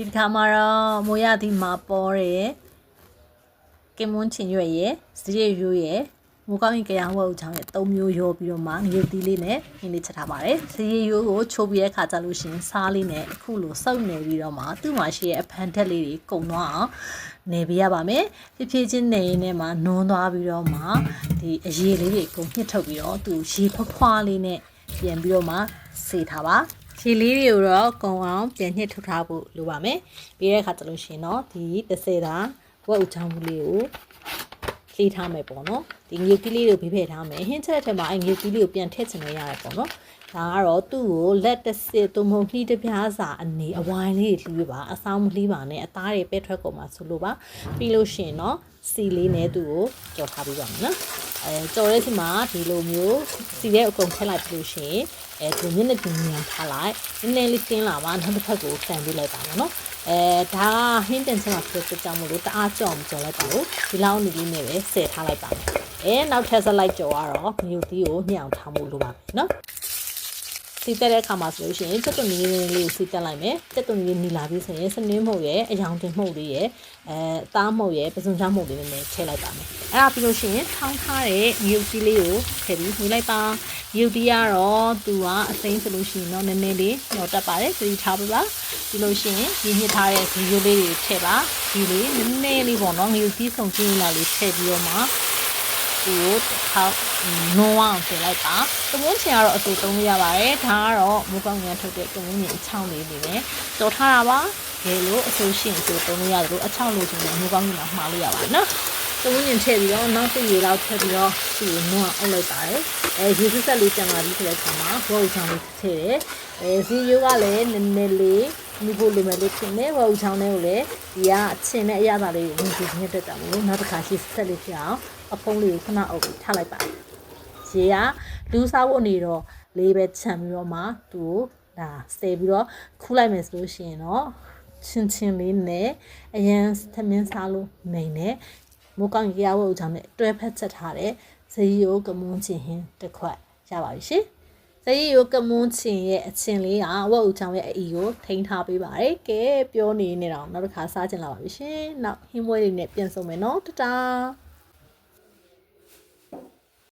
ဒီတစ်ခါမှာတော့မိုးရသည်မှာပေါ်တယ်ကင်မွန်းချင်ရွက်ရဲ့စရည်ရိုးရဲ့မိုးကောင်းရင်ကြရဝတ်ဦးချောင်းရဲ့၃မျိုးရောပြီးတော့မှငရုတ်သီးလေးနဲ့ဟင်းလေးချက်ထားပါတယ်စရည်ရိုးကိုချိုးပြီးတဲ့ခါကျလို့ရှိရင်စားလေးနဲ့အခုလိုစုပ်နေပြီးတော့မှသူ့မှာရှိတဲ့အဖန်ထက်လေးတွေကုံသွားအောင်နေပြရပါမယ်ဖြည်းဖြည်းချင်းနေရင်းနဲ့မှနွန်းသွားပြီးတော့မှဒီအရေးလေးတွေကုန်ညှစ်ထုတ်ပြီးတော့သူရေခွခွားလေးနဲ့ပြန်ပြီးတော့မှစေထားပါ ခြေလေးတွေကိုတော့ကုံအောင်ပြန်ညှစ်ထုတ်ထားဖို့လိုပါမယ်။ပြီးတဲ့အခါကျလို့ရှိရင်တော့ဒီ30တာဝက်ဥချောင်းဘူးလေးကိုလှေးထားမယ်ပေါ့နော်။ဒီငရုတ်ကလေးတွေကိုဘေးဖယ်ထားမယ်။ဟင်းချက်တဲ့မှာအဲငရုတ်ကလေးကိုပြန်ထည့်ချင်လို့ရတယ်ပေါ့နော်။ဒါကတော့သူ့ကိုလက်တစ်စစ်သို့မဟုတ်နှီးတစ်ပြားစာအနေအဝိုင်းလေးတွေလှီးပါအဆောင်မလှီးပါနဲ့အသားတွေပဲထွက်ကုန်မှာဆိုလို့ပါပြီးလို့ရှိရင်တော့စီလေးနဲ့သူ့ကိုကြော်ထားပြီးပါမယ်နော်အဲကြော်တဲ့ချိန်မှာဒီလိုမျိုးစီရဲ့အကုန်ထည့်လိုက်ပြီးလို့ရှိရင် အဲဒီမျက်နှာပြင်ညံထားလိုက်နည်းနည်းလေးတင်းလာပါနောက်တစ်ဖက်ကိုဆန်ပေးလိုက်ပါမယ်နော်အဲဒါဟင်းတင်ချင်မှာဖြစ်တဲ့ကြောင့်မလို့တအားကြော်မကြော်လိုက်ပါဘူးဒီလောက်နေလေးနဲ့ပဲဆယ်ထားလိုက်ပါမယ်အဲနောက်ထပ်ဆက်လိုက်ကြော်ရတော့မြူတီကိုညှအောင်ထားမှုလိုပါမယ်နော်စီတက်တဲ့အခါမှာဆိုလို့ရှိရင်စက်သွန်ကြီးလေးကိုစီတက်လိုက်မယ်စက်သွန်ကြီးနီလာပြီးဆိုရင်စနင်းမှုတ်ရဲ့အယောင်တင်မှုတ်လေးရဲ့အဲသားမှုတ်ရဲ့ပစုံချမှုတ်လေးနဲ့ထည့်လိုက်ပါမယ်အဲ့ဒါပြီးလို့ရှိရင်ထောင်းထားတဲ့မြုပ်ကြီးလေးကိုထည့်ပြီးနှီးလိုက်ပါ မြုပ်ကြီးကတော့သူကအစိမ်းဆိုလို့ရှိရင်တော့နည်းနည်းလေးညှော်တက်ပါတယ်သတိထားပါပါပြီးလို့ရှိရင်ဒီညှစ်ထားတဲ့ဗီဒီယိုလေးတွေထည့်ပါဒီလေးနည်းနည်းလေးပေါ့နော်မြုပ်ကြီးစုံကြည့်လာလေးထည့်ပြီးတော့မှဒီကိုတစ်ခေါက်နုံအောင်တင်လိုက်ပါ။ကမွန်းချင်ကတော့အတူသုံးလို့ရပါတယ်။ဒါကတော့မိုးကောင်းငန်းထုတ်တဲ့ကမွန်းချင်အချောင်းလေးနေနဲ့တော်ထားတာပါ။ဒီလိုအဆိုရှင်အတူသုံးလို့ရတယ်လို့အချောင်းလို့ချင်တဲ့မိုးကောင်းငန်းမှာမှားလို့ရပါတယ်နော်။ ကမွန်းချင်ထည့်ပြီးတော့နောက်တစ်ရေလောက်ထည့်ပြီးတော့ဒီကိုနုံအောင်အုပ်လိုက်ပါတယ်။အဲရေစစ်ဆက်လေးပြန်လာပြီးဆိုတဲ့အခါမှာဝေါ့ချောင်းလေးထည့်တယ်။အဲဇီယိုကလည်းနည်းနည်းလေးမိဖို့လိုမယ်လို့ထင်တယ်ဝေါ့ချောင်းလေးကိုလည်းဒီကအချင်းနဲ့အရသာလေးကိုဝင်ကြည့်နေတတ်တာမို့နောက်တစ်ခါရှေ့ဆက်လေးဖြစ်အောင်အဖုံးလေးကိုခဏအုပ်ပြီးထားလိုက်ပါရေကလူစားဖို့အနေတော့လေးပဲခြံပြီးတော့မှသူ့ကိုဒါစဲပြီးတော့ခူးလိုက်မယ်ဆိုလို့ရှိရင်တော့ချင်းချင်းလေးနဲ့အရန်သမင်းစားလို့နေနဲ့ မိုးကောင်းရေရဝတ်ဦးချောင်းနဲ့တွဲဖက်ချက်ထားတဲ့ဇီယိုကမွန်းချင်းဟင်းတစ်ခွက်ရပါပြီရှင်ဇီယိုကမွန်းချင်းရဲ့အချင်းလေးကဝတ်ဦးချောင်းရဲ့အီကိုထိန်းထားပေးပါတယ်ကဲပြောနေနေတော့နောက်တစ်ခါစားကြင်လာပါပြီရှင်နောက်ဟင်းမွေးလေးနဲ့ပြန်ဆုံမယ်နော်တတား